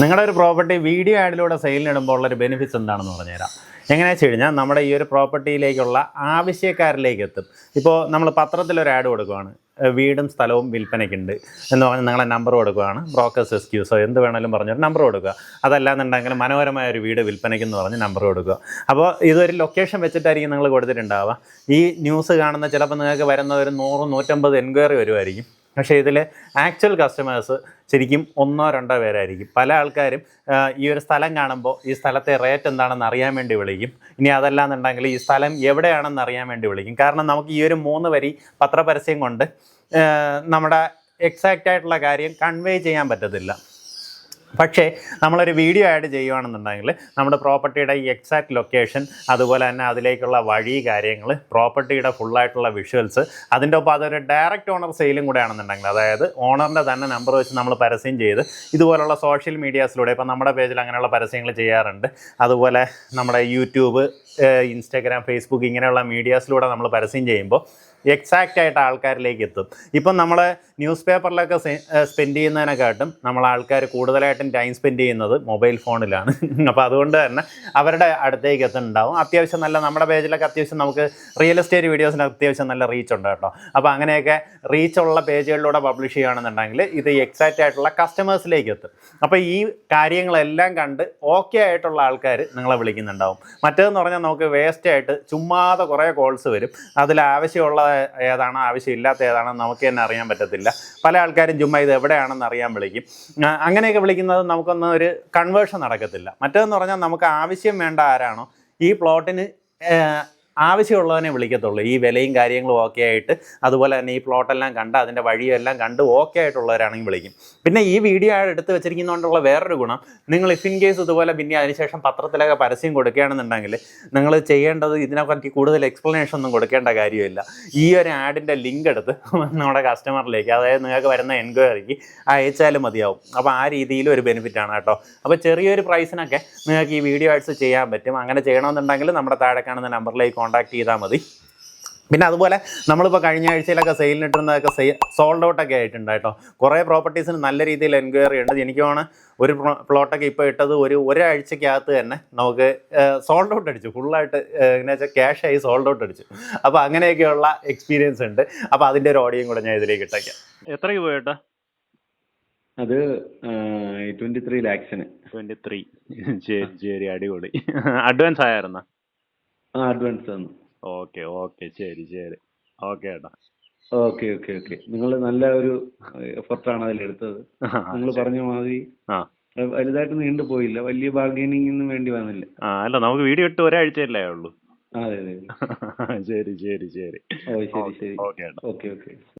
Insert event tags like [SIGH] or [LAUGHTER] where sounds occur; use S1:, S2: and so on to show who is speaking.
S1: നിങ്ങളുടെ ഒരു property video ആഡിലൂടെ സെയിലിനിടുമ്പോൾ ഉള്ളൊരു ബെനിഫിറ്റ്സ് എന്താണെന്ന് പറഞ്ഞുതരാം എങ്ങനെയാ വെച്ച് കഴിഞ്ഞാൽ നമ്മുടെ ഈ ഒരു പ്രോപ്പർട്ടിയിലേക്കുള്ള ആവശ്യക്കാരിലേക്ക് എത്തും. ഇപ്പോൾ നമ്മൾ പത്രത്തിലൊരു ആഡ് കൊടുക്കുകയാണ് വീടും സ്ഥലവും വിൽപ്പനയ്ക്കുണ്ട് എന്ന് പറഞ്ഞ് നിങ്ങളെ നമ്പർ കൊടുക്കുകയാണ് ബ്രോക്കേഴ്സ് എക്സ്ക്യൂസോ എന്ത് വേണമെങ്കിലും പറഞ്ഞൊരു നമ്പർ കൊടുക്കുക. അതല്ലാന്നുണ്ടെങ്കിൽ മനോഹരമായ ഒരു വീട് വിൽപ്പനയ്ക്കെന്ന് പറഞ്ഞ് നമ്പർ കൊടുക്കുക. അപ്പോൾ ഇതൊരു ലൊക്കേഷൻ വെച്ചിട്ടായിരിക്കും നിങ്ങൾ കൊടുത്തിട്ടുണ്ടാവുക. ഈ ന്യൂസ് കാണുന്ന ചിലപ്പോൾ നിങ്ങൾക്ക് വരുന്ന ഒരു നൂറ് നൂറ്റമ്പത് എൻക്വയറി വരുമായിരിക്കും പക്ഷേ ഇതിൽ ആക്ച്വൽ കസ്റ്റമേഴ്സ് ശരിക്കും ഒന്നോ രണ്ടോ പേരായിരിക്കും. പല ആൾക്കാരും ഈ ഒരു സ്ഥലം കാണുമ്പോൾ ഈ സ്ഥലത്തെ റേറ്റ് എന്താണെന്ന് അറിയാൻ വേണ്ടി വിളിക്കും. ഇനി അതല്ലാന്നുണ്ടെങ്കിൽ ഈ സ്ഥലം എവിടെയാണെന്ന് അറിയാൻ വേണ്ടി വിളിക്കും. കാരണം നമുക്ക് ഈ ഒരു മൂന്ന് വരി പത്രപരസ്യം കൊണ്ട് നമ്മുടെ എക്സാക്റ്റ് ആയിട്ടുള്ള കാര്യം കൺവേ ചെയ്യാൻ പറ്റത്തില്ല. പക്ഷേ നമ്മളൊരു വീഡിയോ ആഡ് ചെയ്യുകയാണെന്നുണ്ടെങ്കിൽ നമ്മുടെ പ്രോപ്പർട്ടിയുടെ ഈ എക്സാക്ട് ലൊക്കേഷൻ അതുപോലെ തന്നെ അതിലേക്കുള്ള വഴി കാര്യങ്ങൾ പ്രോപ്പർട്ടിയുടെ ഫുള്ളായിട്ടുള്ള വിഷ്വൽസ് അതിന്റെ ഒപ്പം അതൊരു ഡയറക്റ്റ് ഓണർ സെയിലും കൂടെ ആണെന്നുണ്ടെങ്കിൽ അതായത് ഓണറിന്റെ തന്നെ നമ്പർ വെച്ച് നമ്മൾ പരസ്യം ചെയ്ത് ഇതുപോലുള്ള സോഷ്യൽ മീഡിയാസിലൂടെ ഇപ്പം നമ്മുടെ പേജിൽ അങ്ങനെയുള്ള പരസ്യങ്ങൾ ചെയ്യാറുണ്ട്. അതുപോലെ നമ്മുടെ യൂട്യൂബ് ഇൻസ്റ്റാഗ്രാം ഫേസ്ബുക്ക് ഇങ്ങനെയുള്ള മീഡിയാസിലൂടെ നമ്മൾ പരസ്യം ചെയ്യുമ്പോൾ എക്സാക്റ്റ് ആയിട്ട് ആൾക്കാരിലേക്ക് എത്തും. ഇപ്പം നമ്മൾ ന്യൂസ് പേപ്പറിലൊക്കെ സ്പെൻഡ് ചെയ്യുന്നതിനെക്കാട്ടും നമ്മൾ ആൾക്കാർ കൂടുതലായിട്ടും ടൈം സ്പെൻഡ് ചെയ്യുന്നത് മൊബൈൽ ഫോണിലാണ് അപ്പോൾ അതുകൊണ്ട് തന്നെ അവരുടെ അടുത്തേക്ക് എത്തുന്നുണ്ടാവും. അത്യാവശ്യം നല്ല നമ്മുടെ പേജിലൊക്കെ അത്യാവശ്യം നമുക്ക് റിയൽ എസ്റ്റേറ്റ് വീഡിയോസിന് അത്യാവശ്യം നല്ല റീച്ച് ഉണ്ട് കേട്ടോ. അപ്പോൾ അങ്ങനെയൊക്കെ റീച്ച് ഉള്ള പേജുകളിലൂടെ പബ്ലിഷ് ചെയ്യുകയാണെന്നുണ്ടെങ്കിൽ ഇത് എക്സാക്റ്റ് ആയിട്ടുള്ള കസ്റ്റമേഴ്സിലേക്ക് എത്തും. അപ്പോൾ ഈ കാര്യങ്ങളെല്ലാം കണ്ട് ഓക്കെ ആയിട്ടുള്ള ആൾക്കാർ നിങ്ങളെ വിളിക്കുന്നുണ്ടാവും. മറ്റേതെന്ന് പറഞ്ഞാൽ നമുക്ക് വേസ്റ്റ് ആയിട്ട് ചുമ്മാതെ കുറേ കോൾസ് വരും. അതിൽ ആവശ്യമുള്ള ഏതാണോ ആവശ്യമില്ലാത്ത ഏതാണോ നമുക്ക് തന്നെ അറിയാൻ പറ്റത്തില്ല. പല ആൾക്കാരും ചുമ്മാ ഇത് എവിടെയാണെന്ന് അറിയാൻ വിളിക്കും. അങ്ങനെയൊക്കെ വിളിക്കുന്നത് നമുക്കൊന്നും ഒരു കൺവേർഷൻ നടക്കത്തില്ല. മറ്റേതെന്ന് പറഞ്ഞാൽ നമുക്ക് ആവശ്യം വേണ്ട ആരാണോ ഈ പ്ലോട്ടിന് ആവശ്യമുള്ളവനെ വിളിക്കത്തുള്ളൂ. ഈ വിലയും കാര്യങ്ങളും ഓക്കെ ആയിട്ട് അതുപോലെ തന്നെ ഈ പ്ലോട്ടെല്ലാം കണ്ട് അതിന്റെ വഴിയെല്ലാം കണ്ട് ഓക്കെ ആയിട്ടുള്ളവരാണെങ്കിൽ വിളിക്കും. പിന്നെ ഈ വീഡിയോ എടുത്ത് വെച്ചിരിക്കുന്നതുകൊണ്ടുള്ള വേറൊരു ഗുണം നിങ്ങൾ ഇഫ് ഇൻ കേസ് ഇതുപോലെ പിന്നെ അതിനുശേഷം പത്രത്തിലൊക്കെ പരസ്യം കൊടുക്കുകയാണെന്നുണ്ടെങ്കിൽ നിങ്ങൾ ചെയ്യേണ്ടത് ഇതിനെപ്പറ്റി കൂടുതൽ എക്സ്പ്ലനേഷൻ ഒന്നും കൊടുക്കേണ്ട കാര്യമില്ല. ഈ ഒരു ആഡിന്റെ ലിങ്ക് എടുത്ത് നമ്മുടെ കസ്റ്റമറിലേക്ക് അതായത് നിങ്ങൾക്ക് വരുന്ന എൻക്വയറിക്ക് അയച്ചാലും മതിയാവും. അപ്പോൾ ആ രീതിയിൽ ഒരു ബെനിഫിറ്റ് ആണ് കേട്ടോ. അപ്പോൾ ചെറിയൊരു പ്രൈസിനൊക്കെ നിങ്ങൾക്ക് ഈ വീഡിയോ ആയിട്ട് ചെയ്യാൻ പറ്റും. അങ്ങനെ ചെയ്യണമെന്നുണ്ടെങ്കിൽ നമ്മുടെ താഴെ കാണുന്ന നമ്പറിലേക്ക് കോൺടാക്ട് ചെയ്താൽ മതി. പിന്നെ അതുപോലെ നമ്മളിപ്പോൾ കഴിഞ്ഞ ആഴ്ചയിലൊക്കെ സെയിലിനിട്ടിരുന്നതൊക്കെ സെയിൽ സോൾഡ് ഔട്ടൊക്കെ ആയിട്ടുണ്ട് കേട്ടോ. കുറേ പ്രോപ്പർട്ടീസിന് നല്ല രീതിയിൽ എൻക്വയറി ഉണ്ട്. എനിക്ക് വേണം ഒരു പ്ലോട്ടൊക്കെ ഇപ്പോൾ ഇട്ടത് ഒരു ഒരാഴ്ചക്കകത്ത് തന്നെ നമുക്ക് സോൾഡ് ഔട്ട് അടിച്ചു. ഫുള്ളായിട്ട് എങ്ങനെ വെച്ചാൽ ക്യാഷ് ആയി സോൾഡ് ഔട്ട് അടിച്ചു. അപ്പോൾ അങ്ങനെയൊക്കെയുള്ള എക്സ്പീരിയൻസ് ഉണ്ട്. അപ്പോൾ അതിന്റെ ഒരു ഓഡിയോയും കൂടെ ഞാൻ ഇതിലേക്ക് ഇട്ടേക്കാം. എത്ര രൂപ കേട്ടോ
S2: അത് ട്വന്റി ത്രീ ലാക്സിന്
S1: ട്വന്റി ത്രീ ശരി ശരി അടിപൊളി. [LAUGHS] അഡ്വാൻസ് ആയിരുന്നോ
S2: ആ അഡ്വാൻസ് തന്നു.
S1: ഓക്കെ ഓക്കെ ശരി ശരി. ഓക്കെ ഏട്ടാ.
S2: ഓക്കെ ഓക്കെ ഓക്കെ നിങ്ങൾ നല്ല ഒരു എഫർട്ടാണ് അതിലെടുത്തത് നിങ്ങൾ പറഞ്ഞ മാതിരി വലുതായിട്ട് നീണ്ടു പോയില്ല. വലിയ ബാർഗൈനിങ്ങിനും വേണ്ടി വന്നില്ല.
S1: ആ അല്ല നമുക്ക് വീഡിയോ ഇട്ട് ഒരാഴ്ചയല്ലേ ഉള്ളൂ.
S2: അതെ അതെ. [LAUGHS]
S1: ശരി ശരി ശരി.
S2: ഓ ശരി ശരി. Okay okay